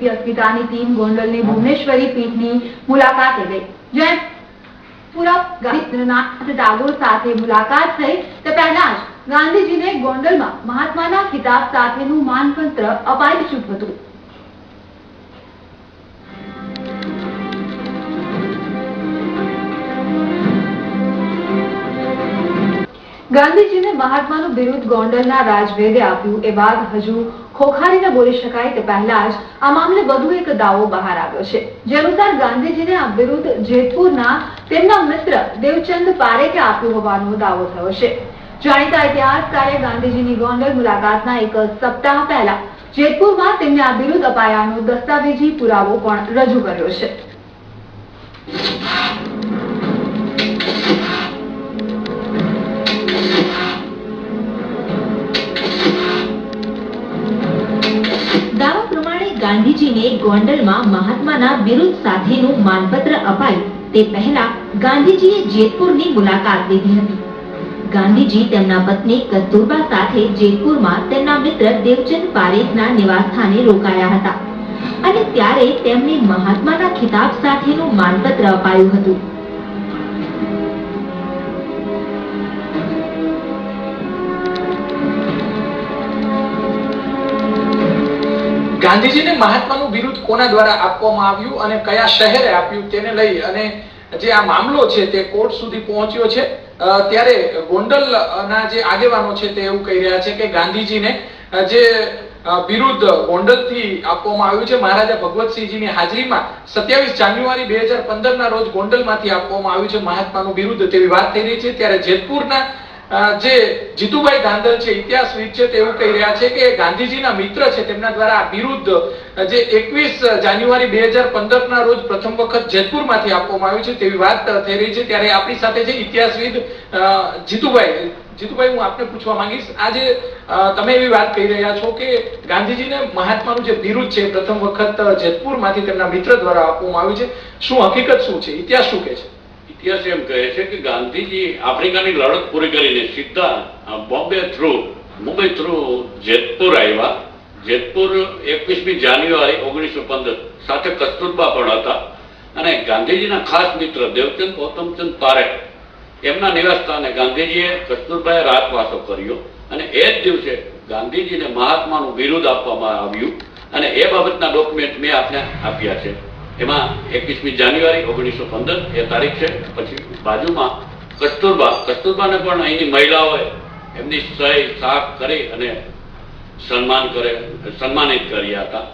ગીતાની team ગોંડલની ભુવનેશ્વરી પીઠની મુલાકાતે ગઈ. જ્યાં પૂરક ગાંધીનાથ ટાગોર સાથે મુલાકાત થઈ તે પહેલા જ ગાંધીજીને ગોંડલમાં મહાત્માના ખિતાબ સાથેનું માનપત્ર અપાઈ ચૂક્યું હતું. ગાંધીજીને મહાત્માનું બિરુદ ગોંડલના રાજવેદે આપ્યું એ બાદ હજુ ખોખારીને બોલી શકાય તે પહેલા જ આ મામલે વધુ એક દાવો બહાર આવ્યો છે. જે અનુસાર ગાંધીજીને આ વિરુદ્ધ જેતપુરના તેમના મિત્ર દેવચંદ પારેખે આપ્યું હોવાનો દાવો થયો છે. જાણીતા ઇતિહાસકારે ગાંધીજીની ગોંડલ મુલાકાતના એક સપ્તાહ પહેલા જેતપુરમાં તેમને આ વિરુદ્ધ અપાયાનો દસ્તાવેજી પુરાવો પણ રજૂ કર્યો છે. ગાંધીજીને ગોંડલમાં મહાત્માના બિરુદ સાથેનું માનપત્ર અપાયું. તે પહેલા ગાંધીજીએ જેતપુરની મુલાકાત લીધી હતી. ગાંધીજી તેમના પત્ની કસ્તુરબા સાથે જેતપુરમાં તેમના મિત્ર દેવચંદ પારેખના નિવાસસ્થાને રોકાયા હતા. અને ત્યારે તેમને મહાત્માના ખિતાબ સાથેનું માનપત્ર અપાયું હતું. ગાંધીજીને મહાત્માનું બિરુદ કોના દ્વારા આપવામાં આવ્યું અને કયા શહેરે આપ્યું તેને લઈ અને જે આ મામલો છે તે કોર્ટ સુધી પહોંચ્યો છે ત્યારે ગોંડલના જે આગેવાનો છે તે એવું કહી રહ્યા છે કે ગાંધીજીને જે બિરુદ ગોંડલથી આપવામાં આવ્યું છે, મહારાજા ભગવતસિંહજીની હાજરીમાં સત્યાવીસ જાન્યુઆરી બે હજાર પંદર ના રોજ ગોંડલમાંથી આપવામાં આવ્યું છે મહાત્માનું બિરુદ તેવી વાત થઈ રહી છે, ત્યારે જેતપુરના જે જીતુભાઈ ધાંધલ છે ઇતિહાસવિદ છે તેવું કહી રહ્યા છે કે ગાંધીજીના મિત્ર છે, તેમના દ્વારા બિરુદ જે એકવીસ જાન્યુઆરી બે હજાર પંદર ના રોજ પ્રથમ વખત જેતપુરમાંથી આપવામાં આવ્યું છે, તેવી વાત થઈ રહી છે. ત્યારે આપણી સાથે છે ઇતિહાસવિદ જીતુભાઈ. જીતુભાઈ, હું આપને પૂછવા માંગીશ, આજે તમે એવી વાત કહી રહ્યા છો કે ગાંધીજીને મહાત્માનું જે વિરુદ્ધ છે, પ્રથમ વખત જેતપુરમાંથી તેમના મિત્ર દ્વારા આપવામાં આવ્યું છે. શું હકીકત શું છે? ઇતિહાસ શું કહે છે? ઇતિહાસ એમ કહે છે કે ગાંધીજી આફ્રિકાની લડત પૂરી કરીને સીધા Bombay through, Mumbai through Jetpur આવ્યા. જેતપુર એકવીસમી જાન્યુઆરી ઓગણીસો પંદર સાથે કસ્તુરબા પણ હતા. અને ગાંધીજીના ખાસ મિત્ર દેવચંદ ગૌતમચંદ પારેખ, એમના નિવાસસ્થાને ગાંધીજીએ કસ્તુરબાએ રાતવાસો કર્યો. અને એ જ દિવસે ગાંધીજીને મહાત્માનું બિરુદ આપવામાં આવ્યું. અને એ બાબતના ડોક્યુમેન્ટ મેં આપને આપ્યા છે. એમાં એકવીસમી જાન્યુઆરી ઓગણીસો પંદર, એ તારીખ છે. પછી બાજુમાં કસ્તુરબા. કસ્તુરબાને પણ અહીંની મહિલાઓએ એમની સહી સાફ કરી અને સન્માન કરે, સન્માનિત કર્યા હતા.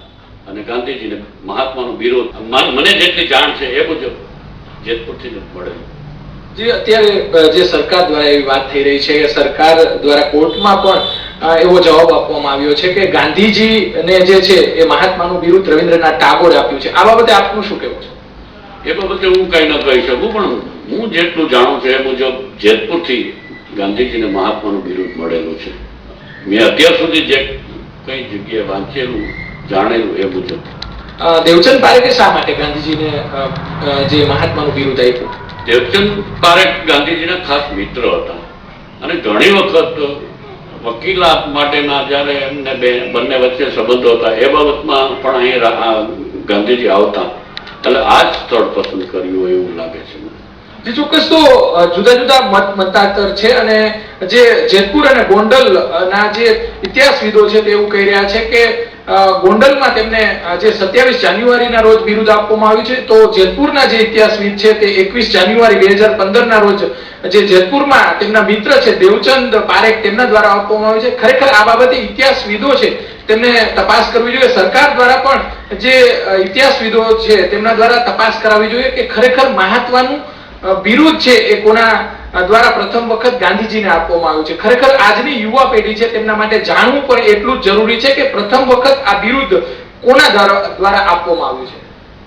અને ગાંધીજીને મહાત્માનું વિરોધ. મને જેટલી જાણ છે એ મુજબ જેતપુરથી જ મળેલું જે, અત્યારે જે સરકાર દ્વારા એવી વાત થઈ રહી છે કે સરકાર દ્વારા કોર્ટમાં પણ એવો જવાબ આપવામાં આવ્યો છે કે ગાંધીજીને જે છે એ મહાત્માનું બિરુદ રવિન્દ્રનાથ ટાગોરે આપ્યું છે. આ બાબતે આપનું શું કહેવું છે? એ બાબતે હું કઈ ન કહી શકું પણ હું જેટલું જાણું છું એ મુજબ જેતપુરથી ગાંધીજીને મહાત્માનું બિરુદ મળેલું છે. મેં અત્યાર સુધી જે કઈ જગ્યાએ વાંચેલું જાણેલું એ મુજબ. દેવચંદ પારેખે શા માટે ગાંધીજીને જે મહાત્માનું બિરુદ આપ્યું? દેવચંદ પારેખ ગાંધીજીના ખાસ મિત્ર હતા. અને ઘણી વખત વકીલાત માટેના જ્યારે એમને બે બંને વચ્ચે સંબંધો હતા, એ બાબતમાં પણ અહીં ગાંધીજી આવતા એટલે આ જ સ્થળ પસંદ કર્યું એવું લાગે છે. જે, ચોક્કસ તો જુદા જુદા મત મતાંતર છે અને જે જેતપુર અને ગોંડલ ના જે ઇતિહાસવિદો છે તે એવું કહી રહ્યા છે કે ગોંડલમાં તેમને જે સત્યાવીસ જાન્યુઆરીના રોજ બિરુદ આપવામાં આવ્યું છે. તો જેતપુરના જે ઇતિહાસવિદ છે તે એકવીસ જાન્યુઆરી બે હજાર પંદરના રોજ જે જેતપુરમાં તેમના મિત્ર છે દેવચંદ પારેખ તેમના દ્વારા આપવામાં આવ્યું છે. ખરેખર આ બાબતે ઇતિહાસવિદો છે તેમને તપાસ કરવી જોઈએ. સરકાર દ્વારા પણ જે ઇતિહાસવિદો છે તેમના દ્વારા તપાસ કરાવવી જોઈએ કે ખરેખર મહત્વનું બિરુદ છે એ કોના દ્વારા પ્રથમ વખત ગાંધીજીને આપવામાં આવ્યું છે. ખરેખર આજની યુવા પેઢી છે તેમના માટે જાણવું પણ એટલું જ જરૂરી છે કે પ્રથમ વખત આ બિરુદ કોના દ્વારા દ્વારા આપવામાં આવ્યું છે?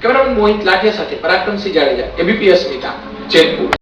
કેમેરામેન મોહિત લાઠિયા સાથે પરાક્રમસિંહ જાડેજા એબીપી અસ્મિતા જેતપુર.